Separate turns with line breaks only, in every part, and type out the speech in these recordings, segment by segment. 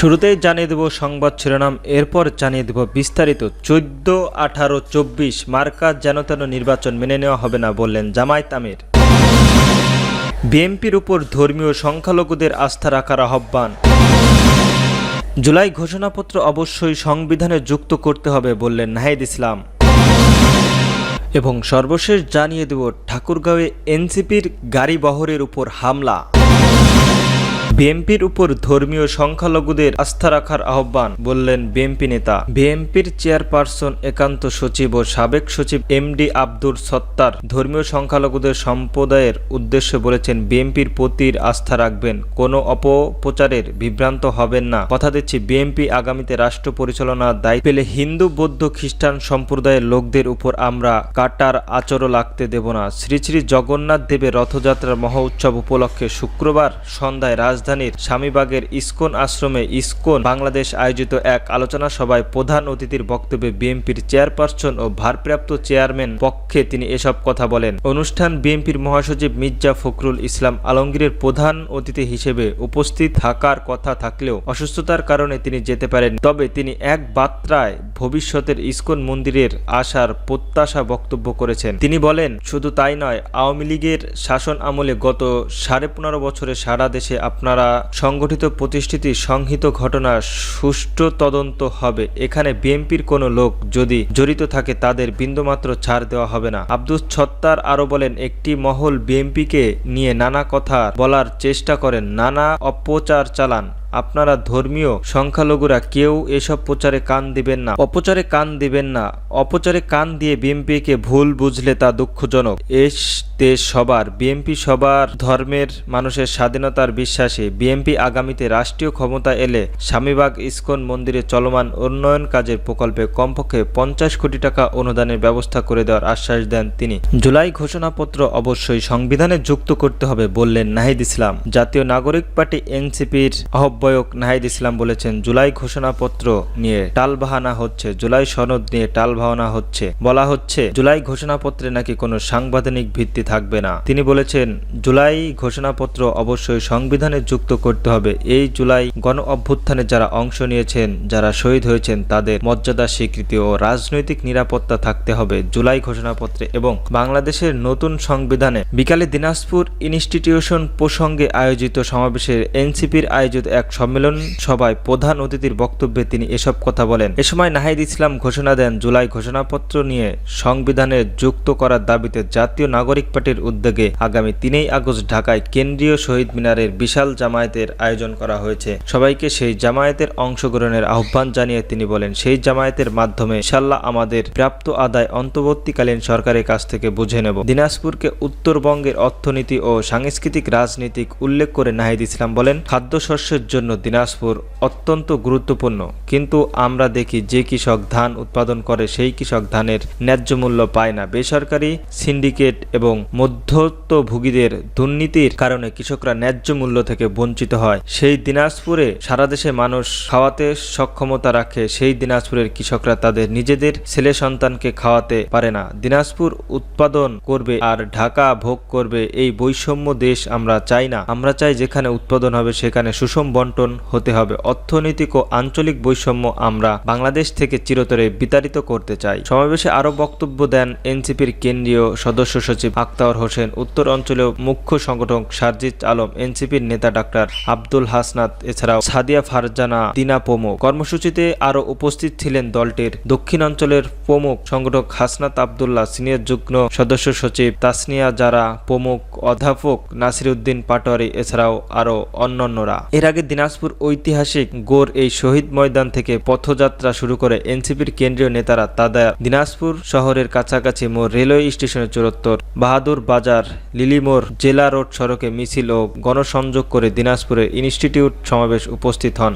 শুরুতেই জানিয়ে দেব সংবাদ শিরোনাম, এরপর জানিয়ে দেব বিস্তারিত। চোদ্দ, আঠারো, চব্বিশ, মার্কা যেন তেন নির্বাচন মেনে নেওয়া হবে না বললেন জামায়াত আমির। বিএনপির উপর ধর্মীয় সংখ্যালঘুদের আস্থা রাখার আহ্বান। জুলাই ঘোষণাপত্র অবশ্যই সংবিধানে যুক্ত করতে হবে বললেন নাহিদ ইসলাম। এবং সর্বশেষ জানিয়ে দেব ঠাকুরগাঁওয়ে এনসিপির গাড়ি বহরের উপর হামলা। বিএনপির উপর ধর্মীয় সংখ্যালঘুদের আস্থা রাখার আহ্বান, বললেন বিএনপি নেতা। বিএনপির চেয়ারপারসন, একান্ত সচিব ও সাবেক সচিব এমডি আব্দুর সত্তার ধর্মীয় সংখ্যালঘুদের সম্প্রদায়ের উদ্দেশ্যে বলেছেন, বিএনপির প্রতির আস্থা রাখবেন, কোনো অপপ্রচারের বিভ্রান্ত হবেন না। কথা দিচ্ছি বিএনপি আগামীতে রাষ্ট্র পরিচালনার দায়িত্ব পেলে হিন্দু, বৌদ্ধ, খ্রিস্টান সম্প্রদায়ের লোকদের উপর আমরা কাটার আচরও লাগতে দেব না। শ্রী শ্রী জগন্নাথ দেবের রথযাত্রার মহা উৎসব উপলক্ষে শুক্রবার সন্ধ্যায় রাজধানীর স্বামীবাগের ইসকন আশ্রমে ইসকন বাংলাদেশ আয়োজিত এক আলোচনা সভায় প্রধান অতিথির বক্তব্যে বিএনপির চেয়ারপারসন ও ভারপ্রাপ্ত চেয়ারম্যান পক্ষে তিনি এসব কথা বলেন। অনুষ্ঠান বিএনপির মহাসচিব মির্জা ফখরুল ইসলাম আলমগীরের প্রধান অতিথি হিসেবে উপস্থিত থাকার কথা থাকলেও অসুস্থতার কারণে তিনি যেতে পারেন। তবে তিনি এক বার্তায় ভবিষ্যতের ইসকন মন্দিরের আসার প্রত্যাশা বক্তব্য করেছেন। তিনি বলেন, শুধু তাই নয়, আওয়ামী লীগের শাসন আমলে গত সাড়ে পনেরো বছরে সারা দেশে আপনারা সংগঠিত প্রতিষ্ঠিত সংহিত ঘটনা সুষ্ঠু তদন্ত হবে। এখানে বিএনপির কোনো লোক যদি জড়িত থাকে, তাদের বিন্দুমাত্র ছাড় দেওয়া হবে না। আব্দুস ছত্তার আরও বলেন, একটি মহল বিএনপিকে নিয়ে নানা কথা বলার চেষ্টা করেন, নানা অপচার চালান। আপনারা ধর্মীয় সংখ্যালঘুরা কেউ এসব প্রচারে কান দিবেন না, অপচারে কান দিবেন না, অপচারে কান দিয়ে বিএনপিকে ভুল বুঝলে তা দুঃখজনক। এস দেশ সবার, বিএনপি সবার ধর্মের মানুষের স্বাধীনতার বিশ্বাসে বিএনপি আগামীতে রাষ্ট্রীয় ক্ষমতা এলে স্বামীবাগ ইস্কন মন্দিরে চলমান উন্নয়ন কাজের প্রকল্পে কমপক্ষে পঞ্চাশ কোটি টাকা অনুদানের ব্যবস্থা করে দেওয়ার আশ্বাস দেন তিনি। জুলাই ঘোষণাপত্র অবশ্যই সংবিধানে যুক্ত করতে হবে বললেন নাহিদ ইসলাম। জাতীয় নাগরিক পার্টি এনসিপির আহ্বায়ক নাহিদ ইসলাম বলেছেন, জুলাই ঘোষণাপত্র নিয়ে টালবাহানা হচ্ছে, জুলাই সনদ নিয়ে টালবাহানা হচ্ছে। বলা হচ্ছে, জুলাই ঘোষণাপত্রে নাকি কোনো সাংবিধানিক ভিত্তি থাকবে না। তিনি বলেছেন, জুলাই ঘোষণাপত্র অবশ্যই সংবিধানে যুক্ত করতে হবে। এই জুলাই গণ অভ্যুত্থানে যারা অংশ নিয়েছেন, যারা শহীদ হয়েছেন, তাদের মর্যাদা, স্বীকৃতি ও রাজনৈতিক নিরাপত্তা থাকতে হবে জুলাই ঘোষণাপত্রে এবং বাংলাদেশের নতুন সংবিধানে। বিকালে দিনাজপুর ইনস্টিটিউশন প্রসঙ্গে আয়োজিত সমাবেশের এনসিপির আয়োজিত এক সম্মেলন সভায় প্রধান অতিথির বক্তব্যে তিনি এসব কথা বলেন। এ সময় নাহিদ ইসলাম ঘোষণা দেন, জুলাই ঘোষণাপত্র নিয়ে সংবিধানে যুক্ত করার দাবিতে জাতীয় নাগরিক পার্টির উদ্যোগে আগামী তিনই আগস্ট ঢাকায় কেন্দ্রীয় শহীদ মিনারের বিশাল জামায়াতের আয়োজন করা হয়েছে। সবাইকে সেই জামায়াতের অংশগ্রহণের আহ্বান জানিয়ে তিনি বলেন, সেই জামায়াতের মাধ্যমে ইনশাল্লাহ আমাদের প্রাপ্ত আদায় অন্তর্বর্তীকালীন সরকারের কাছ থেকে বুঝে নেব। দিনাজপুরকে উত্তরবঙ্গের অর্থনীতি ও সাংস্কৃতিক রাজনীতিক উল্লেখ করে নাহিদ ইসলাম বলেন, খাদ্যশস্যের জন্য দিনাজপুর অত্যন্ত গুরুত্বপূর্ণ। কিন্তু আমরা দেখি যে কৃষক ধান উৎপাদন করে সেই কৃষক ধানের ন্যায্য মূল্য পায় না। বেসরকারি সিন্ডিকেট এবং মধ্যত্বভোগীদের দুর্নীতির কারণে কৃষকরা ন্যায্য মূল্য থেকে বঞ্চিত হয়। সেই দিনাজপুরে সারা দেশে মানুষ খাওয়াতে সক্ষমতা রাখে, সেই দিনাজপুরের কৃষকরা তাদের নিজেদের ছেলে সন্তানকে খাওয়াতে পারে না। দিনাজপুর উৎপাদন করবে আর ঢাকা ভোগ করবে, এই বৈষম্য দেশ আমরা চাই না। আমরা চাই যেখানে উৎপাদন হবে সেখানে সুষম বন্টন হতে হবে। অর্থনৈতিক ও আঞ্চলিক বৈষম্য আমরা বাংলাদেশ থেকে চিরতরে বিতাড়িত করতে চাই। সমাবেশে আরও বক্তব্য দেন এনসিপির কেন্দ্রীয় সদস্য সচিব আক্তার হোসেন, উত্তর অঞ্চলীয় মুখ্য সংগঠক সারজিৎ আলম, এনসিপির নেতা ডাক্তার আব্দুল হাসনাত, এছাড়াও সাদিয়া ফারজানা, দিনা প্রমুখ। কর্মসূচিতে আরও উপস্থিত ছিলেন দলটির দক্ষিণ অঞ্চলের প্রমুখ সংগঠক হাসনাত আবদুল্লাহ, সিনিয়র যুগ্ম সদস্য সচিব তাসনিয়া জারা, প্রমুখ অধ্যাপক নাসির উদ্দিন পাটোয়ারি, এছাড়াও আরও অন্যান্যরা। এর আগে দিনাজপুর ঐতিহাসিক গোর এই শহীদ ময়দান থেকে পথযাত্রা শুরু করে এনসিপির কেন্দ্রীয় নেতারা তাদের দিনাজপুর শহরের কাছাকাছি মোড় রেলওয়ে স্টেশনের চুরত্তর বাহাদুর বাজার, লিলিমোর জেলা রোড সড়কে মিছিল ও গণসংযোগ করে দিনাজপুরের ইনস্টিটিউট সমাবেশ উপস্থিত হন।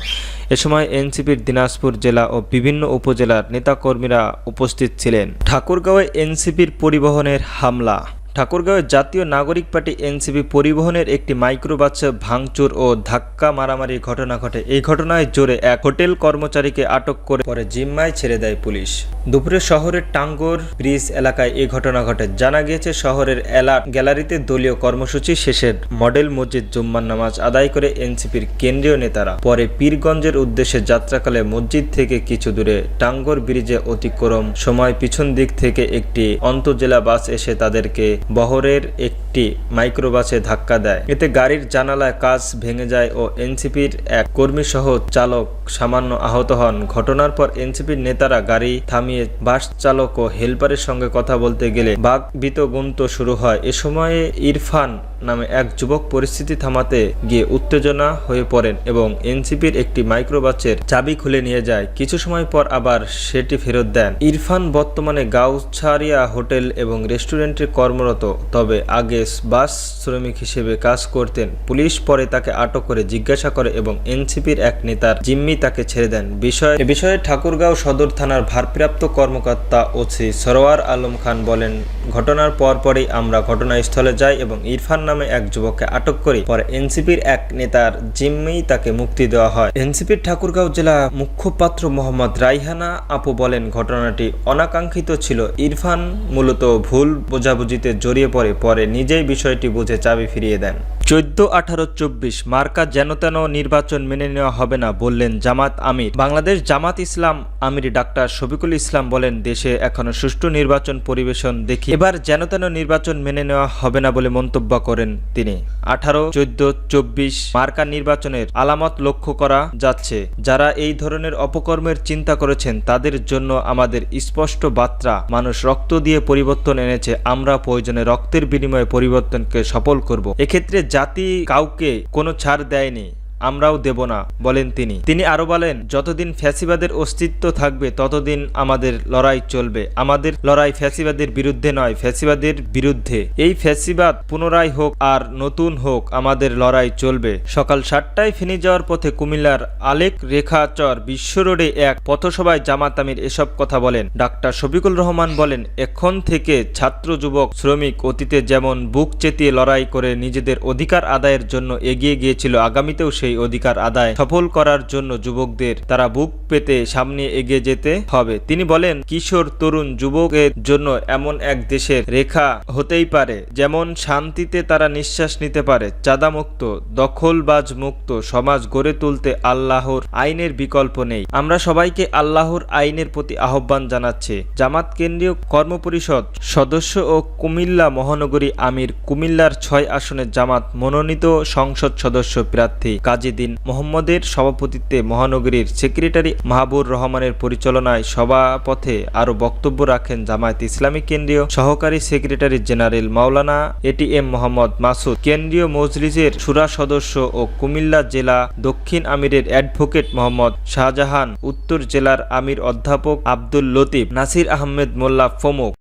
এ সময় এনসিপির দিনাজপুর জেলা ও বিভিন্ন উপজেলার নেতাকর্মীরা উপস্থিত ছিলেন। ঠাকুরগাঁওয়ে এনসিপির পরিবহনের হামলা ঠাকুরগাঁওয়ের জাতীয় নাগরিক পার্টি এনসিপি পরিবহনের একটি মাইক্রোবাসে ভাঙচুর ও ধাক্কা মারামারির ঘটনা ঘটে। এই ঘটনায় জোরে এক হোটেল কর্মচারীকে আটক করে পরে জিম্মায় ছেড়ে দেয় পুলিশ। দুপুরে শহরের টাঙ্গর ব্রিজ এলাকায় এই ঘটনা ঘটে। জানা গিয়েছে, শহরের এলা গ্যালারিতে দলীয় কর্মসূচি শেষের মডেল মসজিদ জুম্মার নামাজ আদায় করে এনসিপির কেন্দ্রীয় নেতারা। পরে পীরগঞ্জের উদ্দেশ্যে যাত্রাকালে মসজিদ থেকে কিছু দূরে টাঙ্গর ব্রিজে অতিক্রম সময় পিছন দিক থেকে একটি অন্তজেলা বাস এসে তাদেরকে বহরের একটি মাইক্রোবাসে ধাক্কা দেয়। এতে গাড়ির জানালায় কাজ ভেঙে যায় ও এনসিপির এক কর্মী সহ চালক সামান্য আহত হন। ঘটনার পর এনসিপির নেতারা গাড়ি থামিয়ে বাস চালক ও হেলপারের সঙ্গে কথা বলতে গেলে বাঘ বিতগুন্ত শুরু হয়। এ সময়ে ইরফান নামে এক যুবক পরিস্থিতি থামাতে গিয়ে উত্তেজনা হয়ে পড়েন এবং এনসিপির একটি মাইক্রোবাসের চাবি খুলে নিয়ে যায়। কিছু সময় পর আবার সেটি ফেরত দেন। ইরফান বর্তমানে গাউছারিয়া হোটেল এবং রেস্টুরেন্টে কর্মরত, তবে আগে বাস শ্রমিক হিসেবে কাজ করতেন। পুলিশ পরে তাকে আটক করে জিজ্ঞাসা করে এবং এনসিপির এক নেতার জিম্মি তাকে ছেড়ে দেন। বিষয় বিষয়ে ঠাকুরগাঁও সদর থানার ভারপ্রাপ্ত কর্মকর্তা ওসি সরোয়ার আলম খান বলেন, ঘটনার পর পরই আমরা ঘটনাস্থলে যাই এবং ইরফান নামে এক যুবককে আটক করি। পরে এনসিপির এক নেতার জিম্মি তাকে মুক্তি দেওয়া হয়। এনসিপির ঠাকুরগাঁও জেলা মুখপাত্র মোহাম্মদ রাইহানা আপু বলেন, ঘটনাটি অনাকাঙ্ক্ষিত ছিল। ইরফান মূলত ভুল বোঝাবুঝিতে জড়িয়ে পড়ে। পরে নিজেই বিষয়টি বুঝে চাবি ফিরিয়ে দেন। চোদ্দ আঠারো চব্বিশ মার্কা যেন তেন নির্বাচন মেনে নেওয়া হবে না বললেন জামাত আমির। বাংলাদেশ জামাত ইসলাম আমির ডাক্তার শফিকুল ইসলাম বলেন, দেশে এখনও সুষ্ঠু নির্বাচন পরিবেশন দেখি। এবার যেন তেন নির্বাচন মেনে নেওয়া হবে না বলে মন্তব্য করেন তিনি। আঠারো, চোদ্দ, চব্বিশ মার্কা নির্বাচনের আলামত লক্ষ্য করা যাচ্ছে। যারা এই ধরনের অপকর্মের চিন্তা করেছেন, তাদের জন্য আমাদের স্পষ্ট বার্তা, মানুষ রক্ত দিয়ে পরিবর্তন এনেছে, আমরা প্রয়োজনে রক্তের বিনিময়ে পরিবর্তনকে সফল করব। এক্ষেত্রে জাতি কাউকে কোনো ছাড় দেয়নি। আমরাও দেব না, বলেন তিনি। তিনি আরও বলেন, যতদিন ফ্যাসিবাদের অস্তিত্ব থাকবে, ততদিন আমাদের লড়াই চলবে। আমাদের লড়াই ফ্যাসিবাদের বিরুদ্ধে নয়, ফ্যাসিবাদের বিরুদ্ধে। এই ফ্যাসিবাদ পুনরায় হোক আর নতুন হোক, আমাদের লড়াই চলবে। সকাল সাতটায় ফেনী যাওয়ার পথে কুমিল্লার আলেক রেখাচর বিশ্ব রোডে এক পথসভায় জামাত আমির এসব কথা বলেন। ডাক্তার শফিকুল রহমান বলেন, এখন থেকে ছাত্র, যুবক, শ্রমিক, অতীতে যেমন বুক চেতিয়ে লড়াই করে নিজেদের অধিকার আদায়ের জন্য এগিয়ে গিয়েছিল, আগামীতেও সেই অধিকার আদায় সফল করার জন্য যুবকদের তারা বুক পেতে সামনে এগিয়ে যেতে হবে। তিনি বলেন, কিশোর, তরুণ যুবকের জন্য এমন এক দেশের রেখা হতেই পারে, যেমন শান্তিতে তারা নিঃশ্বাস নিতে পারে, চাঁদামুক্ত, দখলবাজ মুক্ত সমাজ গড়ে তুলতে আল্লাহর আইনের বিকল্প নেই। আমরা সবাইকে আল্লাহর আইনের প্রতি আহ্বান জানাচ্ছি। জামাত কেন্দ্রীয় কর্মপরিষদ সদস্য ও কুমিল্লা মহানগরী আমির কুমিল্লার ছয় আসনের জামাত মনোনীত সংসদ সদস্য প্রার্থী কাজীদিন মোহাম্মদের সভাপতিত্বে মহানগরীর সেক্রেটারি মাহবুর রহমানের পরিচালনায় সভাপথে আরও বক্তব্য রাখেন জামায়াত ইসলামী কেন্দ্রীয় সহকারী secretary general Maulana ATM Mohammad Masud. কেন্দ্রীয় মজলিসের সুরা সদস্য ও কুমিল্লা জেলা দক্ষিণ আমিরের অ্যাডভোকেট মোহাম্মদ শাহজাহান, উত্তর জেলার আমির অধ্যাপক আব্দুল লতিফ, নাসির আহমেদ মোল্লা প্রমুখ।